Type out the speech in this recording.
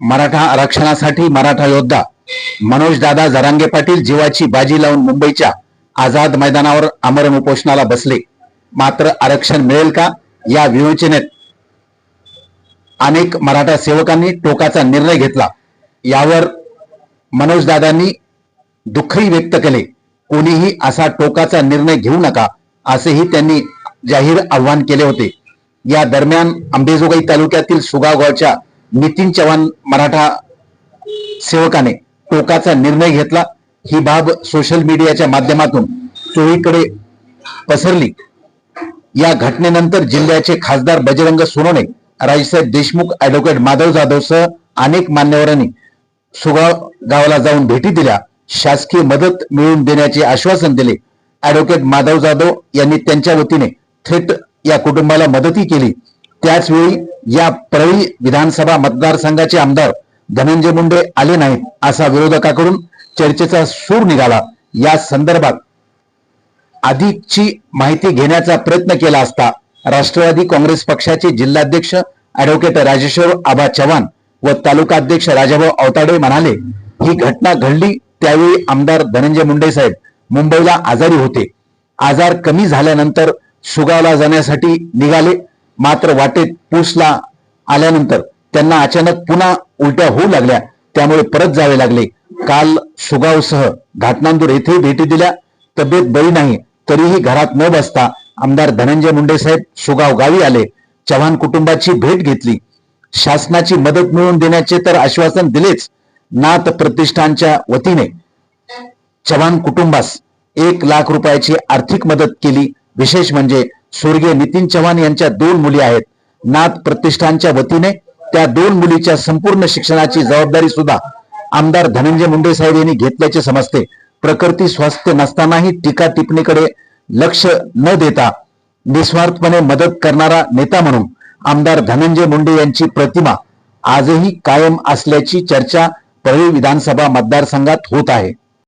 मराठा आरक्षणासाठी मराठा योद्धा मनोज दादा जरांगे पाटील जीवाची बाजी लावून मुंबईच्या आझाद मैदानावर आमरण उपोषणाला बसले. मात्र आरक्षण मिळेल का? या विवेचनेत अनेक मराठा सेवकांनी टोकाचा निर्णय घेतला. यावर मनोज दादांनी दुःखही व्यक्त केले. कोणीही असा टोकाचा निर्णय घेऊ नका असेही त्यांनी जाहीर आव्हान केले होते. या दरम्यान अंबेजोगाई तालुक्यातील सुगाव गावच्या नितीन चव्हाण मराठा सेवकाने टोकाचा निर्णय घेतला. ही बाब सोशल मीडियाच्या माध्यमातून चोहीकडे पसरली. या घटनेनंतर जिल्ह्याचे खासदार बजरंग सोनवणे राजसाहेब देशमुख ऍडव्होकेट माधव जाधव सह अनेक मान्यवरांनी सुगाव गावाला जाऊन भेटी दिल्या. शासकीय मदत मिळवून देण्याचे आश्वासन दिले. ऍडव्होकेट माधव जाधव यांनी त्यांच्या वतीने थेट या कुटुंबाला मदतही केली. त्याचवेळी या परळी विधानसभा मतदारसंघाचे आमदार धनंजय मुंडे आले नाहीत असा विरोधकाकडून चर्चेचा सूर निघाला. या संदर्भात अधिकची माहिती घेण्याचा प्रयत्न केला असता राष्ट्रवादी काँग्रेस पक्षाचे जिल्हाध्यक्ष ऍडव्होकेट राजेश्वर आबा चव्हाण व तालुका अध्यक्ष राजाभाऊ अवताडे म्हणाले ही घटना घडली त्यावेळी आमदार धनंजय मुंडे साहेब मुंबईला आजारी होते. आजार कमी झाल्यानंतर सुगावला जाण्यासाठी निघाले. मात्र वाटेत पूसला आल्यानंतर त्यांना अचानक पुन्हा उलट्या होऊ लागल्या. त्यामुळे परत जावे लागले. काल सुगावसह घाटनांदूर येथे भेटी दिल्या. तब्येत बरी नाही. तरीही घरात न बसता आमदार धनंजय मुंडे साहेब सुगाव गावी आले. चव्हाण कुटुंबाची भेट घेतली. शासनाची मदत मिळवून देण्याचे तर आश्वासन दिलेच नाथ प्रतिष्ठानच्या वतीने. चव्हाण कुटुंबास एक लाख रुपयाची आर्थिक मदत केली. विशेष म्हणजे स्वर्गीय नितीन चव्हाण यांच्या दोन मुली आहेत. नाथ प्रतिष्ठानच्या वतीने त्या दोन मुलीच्या संपूर्ण शिक्षणाची जबाबदारी सुद्धा आमदार धनंजय मुंडे साहेब यांनी घेतल्याचे समजते. प्रकृती स्वास्थ्य नसतानाही टीका टिप्पणीकडे लक्ष न देता निस्वार्थपणे मदत करणारा नेता म्हणून आमदार धनंजय मुंडे यांची प्रतिमा आजही कायम असल्याची चर्चा परळी विधानसभा मतदारसंघात होत आहे.